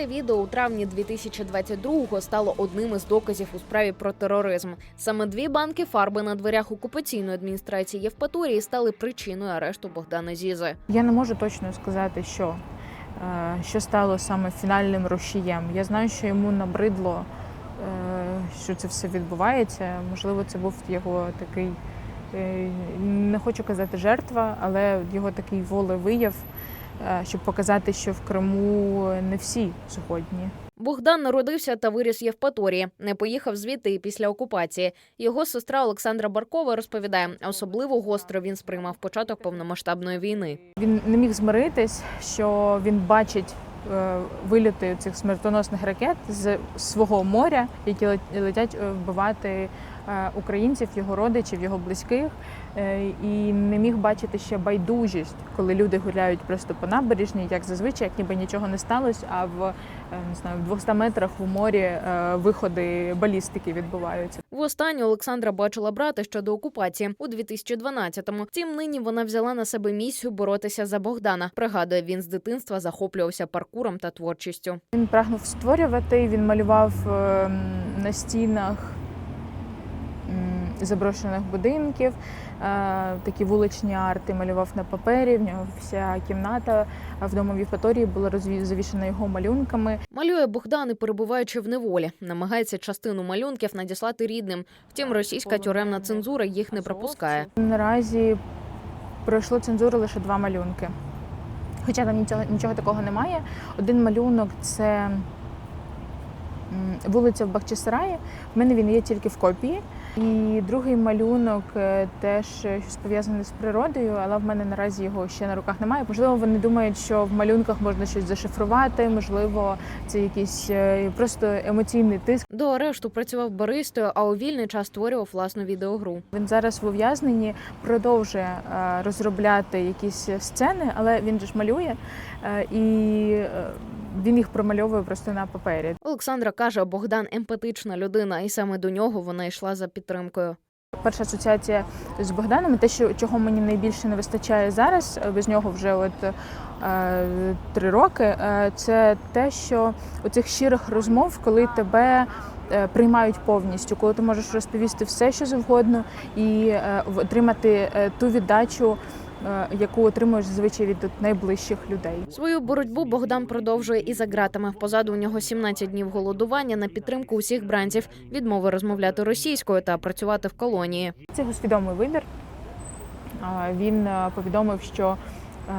Це відео у травні 2022-го стало одним із доказів у справі про тероризм. Саме дві банки фарби на дверях окупаційної адміністрації Євпаторії стали причиною арешту Богдана Зізи. Я не можу точно сказати, що, е, що стало саме фінальним рушієм. Я знаю, що йому набридло, е, що це все відбувається. Можливо, це був його такий, е, не хочу казати жертва, але його такий волевияв, щоб показати, що в Криму не всі сьогодні. Богдан народився та виріс в Євпаторії. Не поїхав звідти і після окупації. Його сестра Олександра Баркова розповідає, особливо гостро він сприймав початок повномасштабної війни. Він не міг змиритись, що він бачить е, вильоти цих смертоносних ракет з свого моря, які летять е, вбивати е, українців, його родичів, його близьких, Е, і не міг бачити ще байдужість, коли люди гуляють просто по набережній, як зазвичай, як ніби нічого не сталося, а в е, не знаю, в 200 метрах у морі е, виходи балістики відбуваються. Востаннє Олександра бачила брата ще до окупації у 2012-му. Втім, нині вона взяла на себе місію боротися за Богдана. Пригадує, він з дитинства захоплювався паркуром та творчістю. Він прагнув створювати, він малював ем, на стінах заброшених будинків, е, такі вуличні арти малював на папері. В нього вся кімната в Євпаторії була розві- завішена його малюнками. Малює Богдан і перебуваючи в неволі, намагається частину малюнків надіслати рідним. Втім, російська тюремна цензура їх не пропускає. Наразі пройшло цензуру лише два малюнки. Хоча там нічого, нічого такого немає. Один малюнок це вулиця в Бахчисараї. В мене він є тільки в копії. І другий малюнок е, теж е, щось пов'язане з природою, але в мене наразі його ще на руках немає. Можливо, вони думають, що в малюнках можна щось зашифрувати, можливо, це якийсь е, просто емоційний тиск. До арешту працював баристою, а у вільний час створював власну відеогру. Він зараз в ув'язненні продовжує розробляти якісь сцени, але він же ж малює і він їх промальовує просто на папері. Олександра каже, Богдан емпатична людина, і саме до нього вона йшла за підтримкою. Перша асоціація з Богданом, те, що чого мені найбільше не вистачає зараз, е, без нього вже от е, три роки. е, Це те, що у цих щирих розмов, коли тебе е, приймають повністю, коли ти можеш розповісти все, що завгодно, і е, отримати е, ту віддачу, яку отримуєш зазвичай від найближчих людей. Свою боротьбу Богдан продовжує і за ґратами. Позаду у нього 17 днів голодування на підтримку усіх бранців, відмови розмовляти російською та працювати в колонії. Це його свідомий вибір. Він е, повідомив, що е,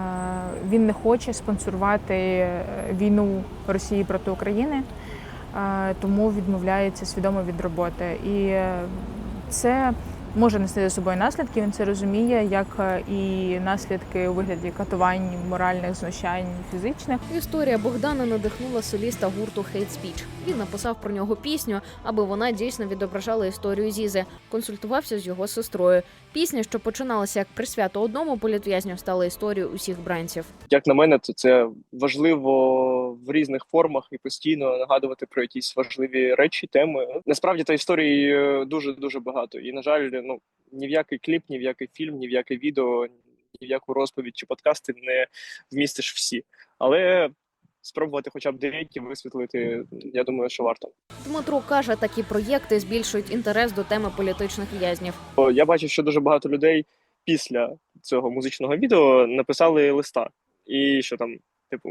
він не хоче спонсорувати е, війну Росії проти України, е, тому відмовляється свідомо від роботи. І е, це може нести за собою наслідки. Він це розуміє, як е, і наслідки у вигляді катувань, моральних знущань, фізичних. Історія Богдана надихнула соліста гурту Hate Speech. Він написав про нього пісню, аби вона дійсно відображала історію Зізи. Консультувався з його сестрою. Пісня, що починалася як присвято одному політв'язню, стала історією усіх бранців. як на мене, то це важливо в різних формах і постійно нагадувати про якісь важливі речі, теми. Насправді та історії дуже дуже багато. І на жаль, ну ні в який кліп, ні в який фільм, ні в яке відео, ні в яку розповідь чи подкасти не вмістиш всі. Але спробувати, хоча б деякі висвітлити, я думаю, що варто. Дмитро каже, такі проєкти збільшують інтерес до теми політичних в'язнів. Я бачив, що дуже багато людей після цього музичного відео написали листа, і що там, типу,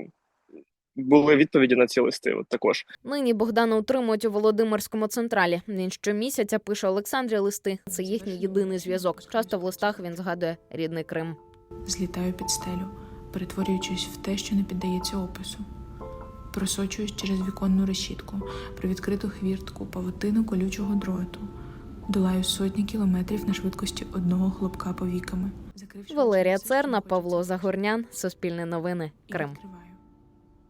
були відповіді на ці листи. От також. Нині Богдана утримують у Володимирському централі. Він щомісяця пише Олександрі листи. Це їхній єдиний зв'язок. Часто в листах він згадує рідний Крим. Злітаю під стелю, перетворюючись в те, що не піддається опису. Просочуюсь через віконну решітку, про відкриту хвіртку, павутину колючого дроту. Долаю сотні кілометрів на швидкості одного хлопка повіками. Валерія Церна, Павло Загорнян, Суспільне новини, Крим. відкриваю.